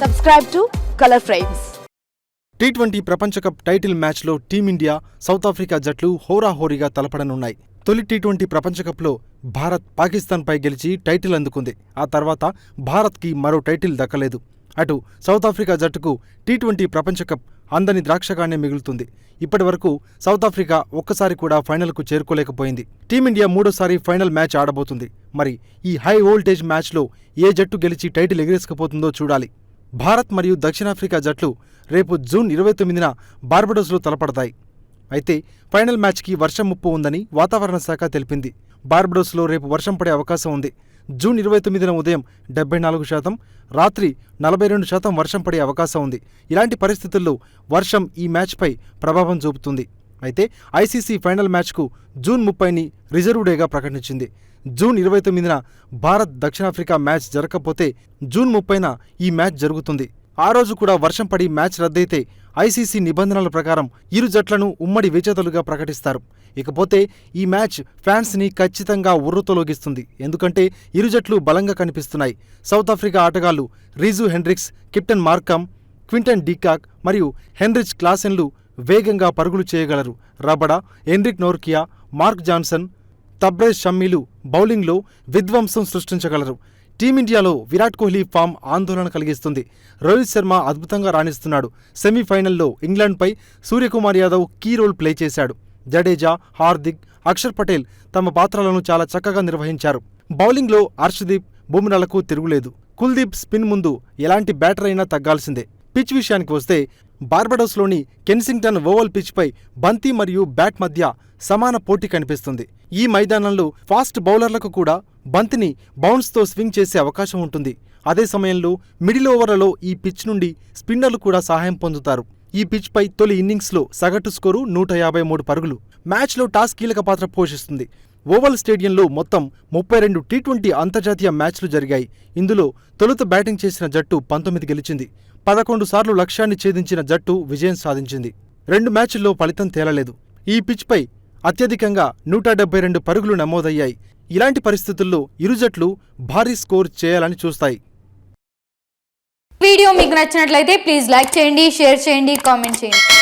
Subscribe to colour frames T twenty ప్రపంచ cup title మ్యాచ్లో team India South Africa జట్లు హోరాహోరీగా తలపడనున్నాయి. తొలి టీ ట్వంటీ ప్రపంచ కప్లో భారత్ పాకిస్తాన్పై గెలిచి టైటిల్ అందుకుంది. ఆ తర్వాత భారత్కి మరో టైటిల్ దక్కలేదు. అటు సౌత్ ఆఫ్రికా జట్టుకు టీ ట్వంటీ ప్రపంచ కప్ అందని ద్రాక్షగానే మిగులుతుంది. ఇప్పటి వరకు సౌత్ ఆఫ్రికా ఒక్కసారి కూడా ఫైనల్కు చేరుకోలేకపోయింది. టీమిండియా మూడోసారి ఫైనల్ మ్యాచ్ ఆడబోతుంది. మరి ఈ హై వోల్టేజ్ మ్యాచ్లో ఏ జట్టు గెలిచి టైటిల్ ఎగిరేసుకుపోతుందో చూడాలి. భారత్ మరియు దక్షిణాఫ్రికా జట్లు రేపు జూన్ ఇరవై తొమ్మిదిన బార్బడోస్లో తలపడతాయి. అయితే ఫైనల్ మ్యాచ్కి వర్షం ముప్పు ఉందని వాతావరణ శాఖ తెలిపింది. బార్బడోస్లో రేపు వర్షం పడే అవకాశం ఉంది. జూన్ ఇరవై తొమ్మిదిన ఉదయం డెబ్బై నాలుగు శాతం రాత్రి నలభై రెండు శాతం వర్షం పడే అవకాశం ఉంది. ఇలాంటి పరిస్థితుల్లో వర్షం ఈ మ్యాచ్పై ప్రభావం చూపుతుంది. అయితే ఐసీసీ ఫైనల్ మ్యాచ్కు జూన్ ముప్పైని రిజర్వ్ డేగా ప్రకటించింది. జూన్ ఇరవై తొమ్మిదిన భారత్ దక్షిణాఫ్రికా మ్యాచ్ జరగకపోతే జూన్ ముప్పైన ఈ మ్యాచ్ జరుగుతుంది. ఆ రోజు కూడా వర్షం పడి మ్యాచ్ రద్దయితే ఐసీసీ నిబంధనల ప్రకారం ఇరు జట్లను ఉమ్మడి విజేతలుగా ప్రకటిస్తారు. ఇకపోతే ఈ మ్యాచ్ ఫ్యాన్స్ని ఖచ్చితంగా ఉర్రుతొలగిస్తుంది ఎందుకంటే ఇరు జట్లు బలంగా కనిపిస్తున్నాయి. సౌత్ ఆఫ్రికా ఆటగాళ్ళు Reeza Hendricks captain Markram Quinton de Kock మరియు హెన్రిచ్ క్లాసెన్లు వేగంగా పరుగులు చేయగలరు. Rabada Anrich Nortje Mark Jansen Tabraiz షమ్మీలు బౌలింగ్లో విధ్వంసం సృష్టించగలరు. టీమిండియాలో విరాట్ కోహ్లీ ఫామ్ ఆందోళన కలిగిస్తుంది. రోహిత్ శర్మ అద్భుతంగా రాణిస్తున్నాడు. సెమీఫైనల్లో ఇంగ్లాండ్పై Suryakumar Yadav key role play చేశాడు. జడేజా హార్దిక్ అక్షర్ పటేల్ తమ పాత్రలను చాలా చక్కగా నిర్వహించారు. బౌలింగ్లో హర్షదీప్ బుమ్రాలకు తిరుగులేదు. కుల్దీప్ స్పిన్ ముందు ఎలాంటి బ్యాటర్ అయినా తగ్గాల్సిందే. పిచ్ విషయానికి వస్తే బార్బడోస్లోని కెన్సింగ్టన్ ఓవల్ పిచ్పై బంతి మరియు బ్యాట్ మధ్య సమాన పోటీ కనిపిస్తుంది. ఈ మైదానంలో ఫాస్ట్ బౌలర్లకు కూడా బంతిని బౌన్స్తో స్వింగ్ చేసే అవకాశం ఉంటుంది. అదే సమయంలో మిడిల్ ఓవర్లలో ఈ పిచ్ నుండి స్పిన్నర్లు కూడా సహాయం పొందుతారు. ఈ పిచ్పై తొలి ఇన్నింగ్స్లో సగటు స్కోరు నూట యాభై మూడు పరుగులు. మ్యాచ్లో టాస్ కీలక పాత్ర పోషిస్తుంది. ఓవల్ స్టేడియంలో మొత్తం ముప్పై రెండు టీ ట్వంటీ అంతర్జాతీయ మ్యాచ్లు జరిగాయి. ఇందులో తొలుత బ్యాటింగ్ చేసిన జట్టు పంతొమ్మిది గెలిచింది. పదకొండు సార్లు లక్ష్యాన్ని ఛేదించిన జట్టు విజయం సాధించింది. రెండు మ్యాచ్ల్లో ఫలితం తేలలేదు. ఈ పిచ్పై అత్యధికంగా నూట డెబ్బై రెండు పరుగులు నమోదయ్యాయి. ఇలాంటి పరిస్థితుల్లో ఇరు జట్లు భారీ స్కోర్ చేయాలని చూస్తాయి. వీడియో మీకు నచ్చినట్లయితే ప్లీజ్ లైక్ చేయండి షేర్ చేయండి కామెంట్ చేయండి.